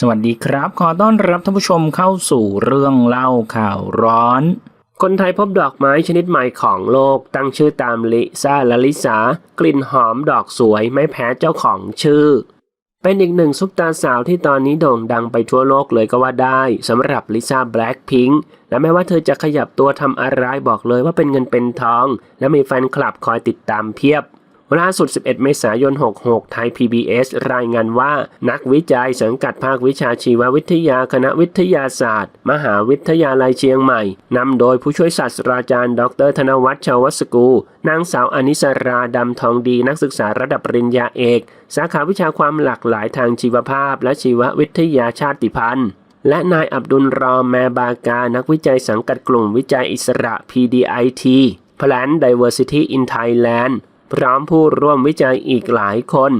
สวัสดีครับ ขอต้อนรับท่านผู้ชมเข้าสู่เรื่องเล่าข่าวร้อน คนไทยพบดอกไม้ชนิดใหม่ของโลกตั้งชื่อตามลิซ่าและลิสากลิ่นหอมดอกสวยไม่แพ้เจ้าของชื่อ เป็นอีกหนึ่งซุปตาสาวที่ตอนนี้โด่งดังไปทั่วโลกเลยก็ว่าได้สำหรับลิซ่าแบล็คพิงค์และแม้ว่าเธอจะขยับตัวทำอะไรบอกเลยว่าเป็นเงินเป็นทอง และมีแฟนคลับคอยติดตามเพียบ ล่าสุด 11 เมษายน 66 ไทย PBS รายงานว่า นักวิจัยสังกัดภาควิชาชีววิทยาคณะวิทยาศาสตร์ มหาวิทยาลัยเชียงใหม่ นำโดยผู้ช่วยศาสตราจารย์ ดร ธนวัฒน์ชาวสกู นางสาวอนิสราดำทองดีนักศึกษาระดับปริญญาเอก สาขาวิชาความหลากหลายทางชีวภาพ และชีววิทยาชาติพันธุ์และนายอับดุลรอมแมบากา นักวิจัยสังกัดกลุ่มวิจัยอิสระ PDIT Plant Diversity in Thailand พร้อมผู้ร่วมวิจัยอีกหลายคน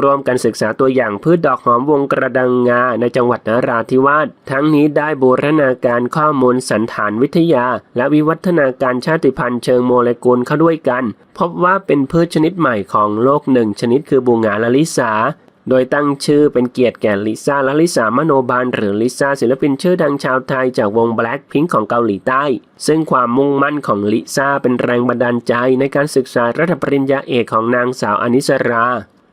ร่วมกันศึกษาตัวอย่างพืชดอกหอมวงกระดังงาในจังหวัดนราธิวาสทั้งนี้ได้บูรณาการข้อมูลสันฐานวิทยา และวิวัฒนาการชาติพันธุ์เชิงโมเลกุลเข้าด้วยกัน พบว่าเป็นพืชชนิดใหม่ของโลกหนึ่งชนิดคือบูงาลลิสา โดยตั้งชื่อเป็นเกียรติแก่ลิซ่าและลิซามโนบาลหรือลิซ่าศิลปินชื่อดังชาวไทยจากวง Blackpink ของเกาหลีใต้ ซึ่งความมุ่งมั่นของลิซ่าเป็นแรงบันดาลใจในการศึกษาระดับปริญญาเอกของนางสาวอนิสรา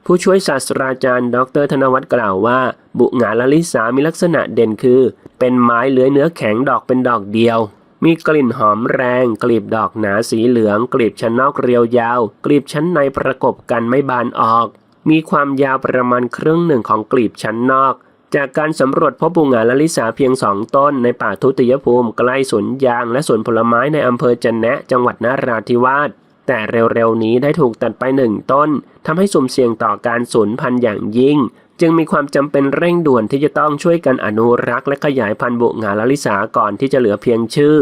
ผู้ช่วยศาสตราจารย์ ดร ธนวัฒน์กล่าวว่า บุหงาลลิสามีลักษณะเด่นคือ เป็นไม้เลื้อยเนื้อแข็งดอกเป็นดอกเดียวมีกลิ่นหอมแรง กลีบดอกหนาสีเหลือง กลีบชั้นนอกเรียวยาว กลีบชั้นในประกบกันไม่บานออก มีความยาวประมาณครึ่งหนึ่งของกลีบชั้นนอก จากการสำรวจพบบุงาละลิสาเพียงสองต้นในป่าทุติยภูมิใกล้สวนยางและสวนผลไม้ในอำเภอจันแนะจังหวัดนราธิวาสแต่เร็วๆนี้ได้ถูกตัดไปหนึ่งต้นทำให้สุ่มเสี่ยงต่อการสูญพันธุ์อย่างยิ่ง จึงมีความจำเป็นเร่งด่วนที่จะต้องช่วยกันอนุรักษ์และขยายพันธุ์บุงาละลิสาก่อนที่จะเหลือเพียงชื่อ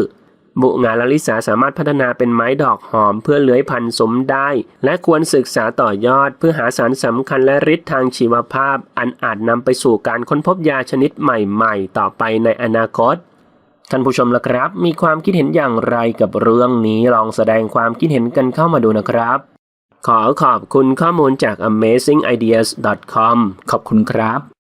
บุงาลลิสาสามารถพัฒนาเป็นไม้ดอกหอมเพื่อเลื้อยพันธุ์สมได้ และควรศึกษาต่อยอด เพื่อหาสารสำคัญและฤทธิ์ทางชีวภาพ อันอาจนำไปสู่การค้นพบยาชนิดใหม่ๆ ต่อไปในอนาคตท่านผู้ชมล่ะครับ มีความคิดเห็นอย่างไรกับเรื่องนี้ลองแสดงความคิดเห็นกันเข้ามาดูนะครับ ขอขอบคุณข้อมูลจาก amazingideas.com ขอบคุณครับ